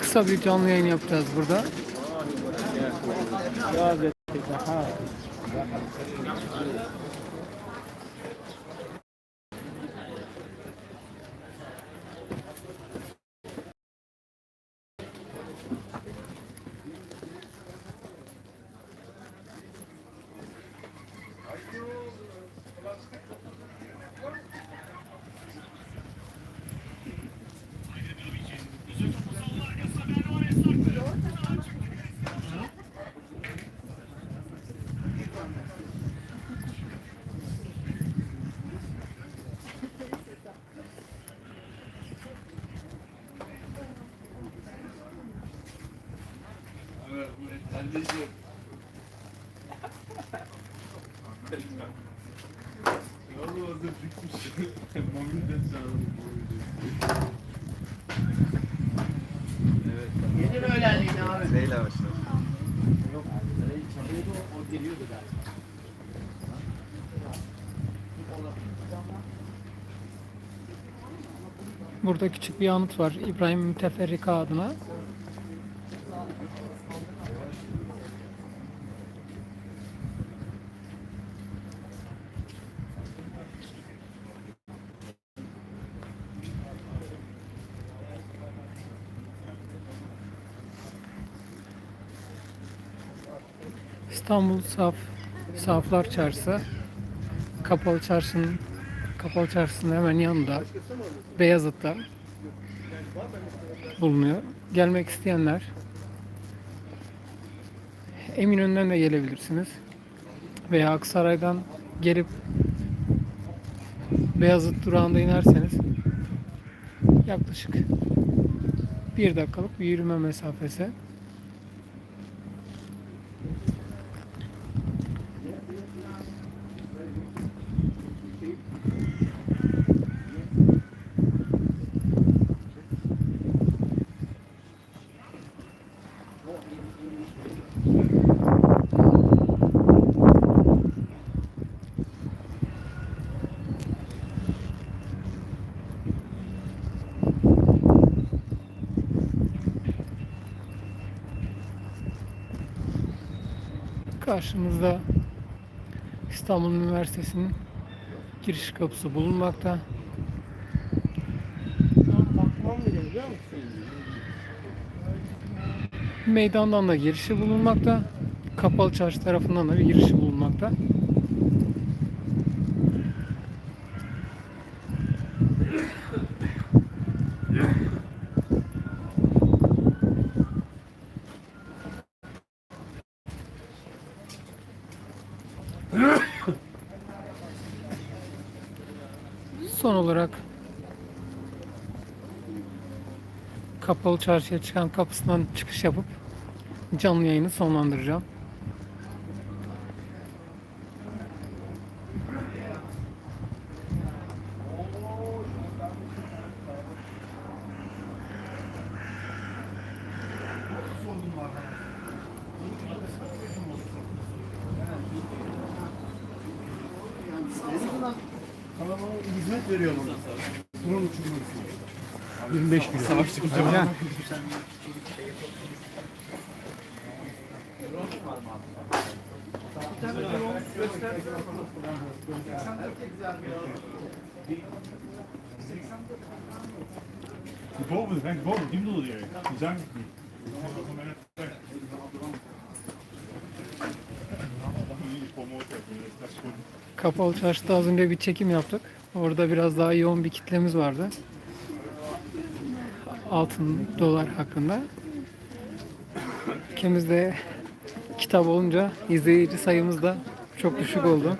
Kısa bir canlı yayın yapacağız burada. Yeni öğlenliğin abi. Burada küçük bir anıt var İbrahim Müteferrika adına. İstanbul Saf Saflar Çarşısı Kapalı Çarşı'nın Kapalı Çarşısı'nın hemen yanında Beyazıt'ta bulunuyor. Gelmek isteyenler Eminönü'nden de gelebilirsiniz. Veya Aksaray'dan gelip Beyazıt durağında inerseniz yaklaşık bir dakikalık bir yürüme mesafesi. Karşımızda İstanbul Üniversitesi'nin giriş kapısı bulunmakta. Meydandan da girişi bulunmakta. Kapalı Çarşı tarafından da bir girişi bulunmakta. Son olarak kapalı çarşıya çıkan kapısından çıkış yapıp canlı yayını sonlandıracağım. Hizmet veriyor bana. Drone uçurması. 25 kilo. Savaştık yani. Boven, rechts boven, die bedoelde jij. Die zijn het niet. Kapalı çarşıda az önce bir çekim yaptık. Orada biraz daha yoğun bir kitlemiz vardı. Altın dolar hakkında. Ülkemizde kitap olunca izleyici sayımız da çok düşük oldu.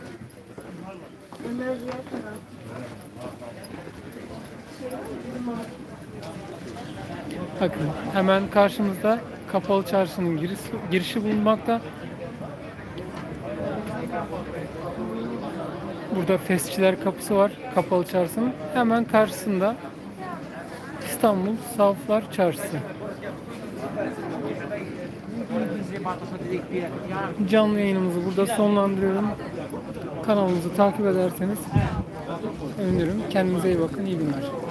Bakın hemen karşımızda kapalı çarşının giriş, girişi bulunmakta. Burada Fesçiler Kapısı var kapalı çarşının. Hemen karşısında İstanbul Saflar Çarşısı. Canlı yayınımızı burada sonlandırıyorum. Kanalımızı takip ederseniz sevinirim. Kendinize iyi bakın. İyi günler.